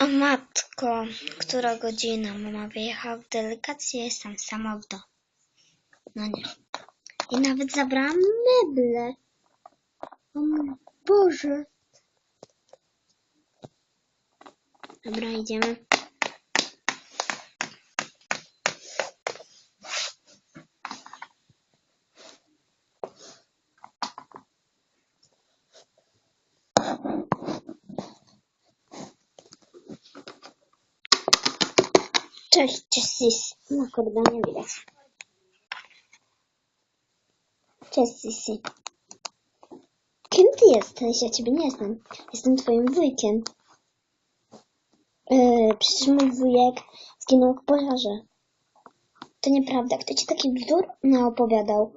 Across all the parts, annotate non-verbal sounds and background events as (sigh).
O matko, która godzina? Mama wyjechała w delegację, jestem sama w domu. No nie. I nawet zabrałam meble. O Boże. Dobra, idziemy. Cześć, cześć. No kurde, nie widać. Cześć, Sisi. Kim ty jesteś? Ja ciebie nie znam. Jestem twoim wujkiem. Yy, przecież mój wujek zginął w pożarze. To nieprawda. Kto ci taki bzdur naopowiadał?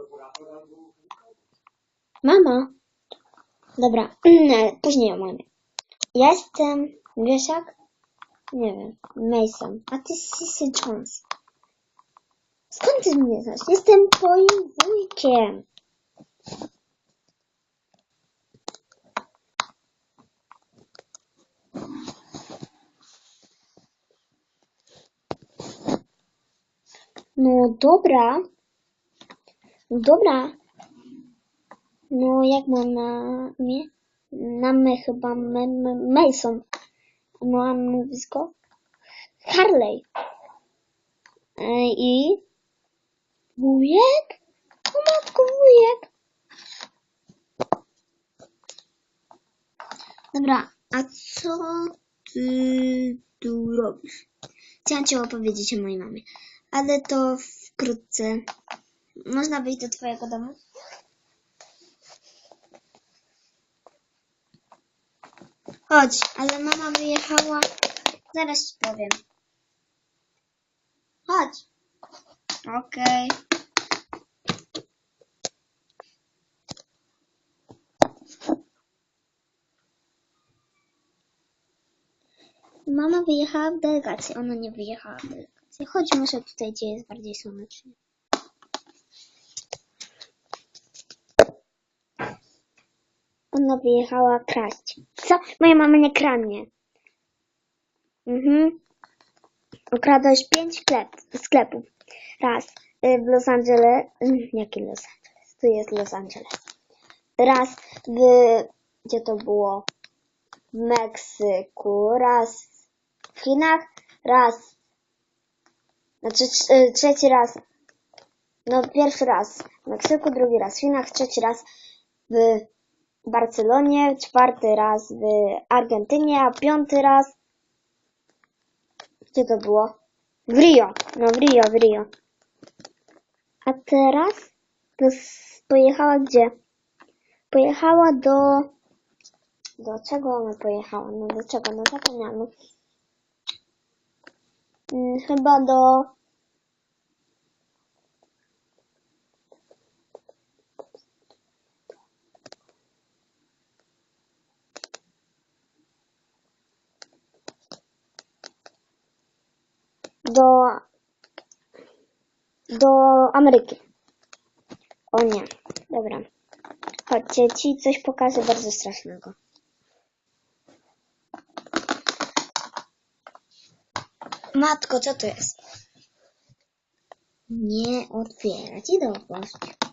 Mama. Dobra, (clears throat) później o mamie. Ja jestem, wiesz jak? Nie wiem, Mason. A ty Sissy Jones. Skąd ty mnie znasz? Jestem twoim wujkiem. No dobra. No dobra. No jak mam na imię? Na my chyba me, Mason. A nazwisko? Harley. E, I wujek? O matko, wujek. Dobra, a co ty tu robisz? Chciałam ci opowiedzieć o mojej mamie, ale to wkrótce. Można wyjść do twojego domu? Chodź, ale mama wyjechała. Zaraz ci powiem. Chodź. Okej. Mama wyjechała w delegację. Ona nie wyjechała w delegację. Chodź może tutaj, gdzie jest bardziej słonecznie. Ona wyjechała kraść. Co? Moja mama nie kradnie. Mhm. Ukradłeś pięć sklep, sklepów. Raz y, w Los Angeles. y, Jaki Los Angeles? Tu jest Los Angeles. Raz w. Gdzie to było? W Meksyku. Raz w Chinach. Raz. Znaczy trz- trzeci raz. No, pierwszy raz w Meksyku, drugi raz w Chinach, trzeci raz w Barcelonie, czwarty raz w Argentynie, a piąty raz gdzie to było? W Rio. No w Rio, w Rio. A teraz to pojechała gdzie? Pojechała do... Do czego ona pojechała? No do czego? No zapomniałam. No. Mm, Chyba do... do, do Ameryki. O nie, dobra. Chodźcie, ci coś pokażę bardzo strasznego. Matko, co to jest? Nie otwierać i dopuść.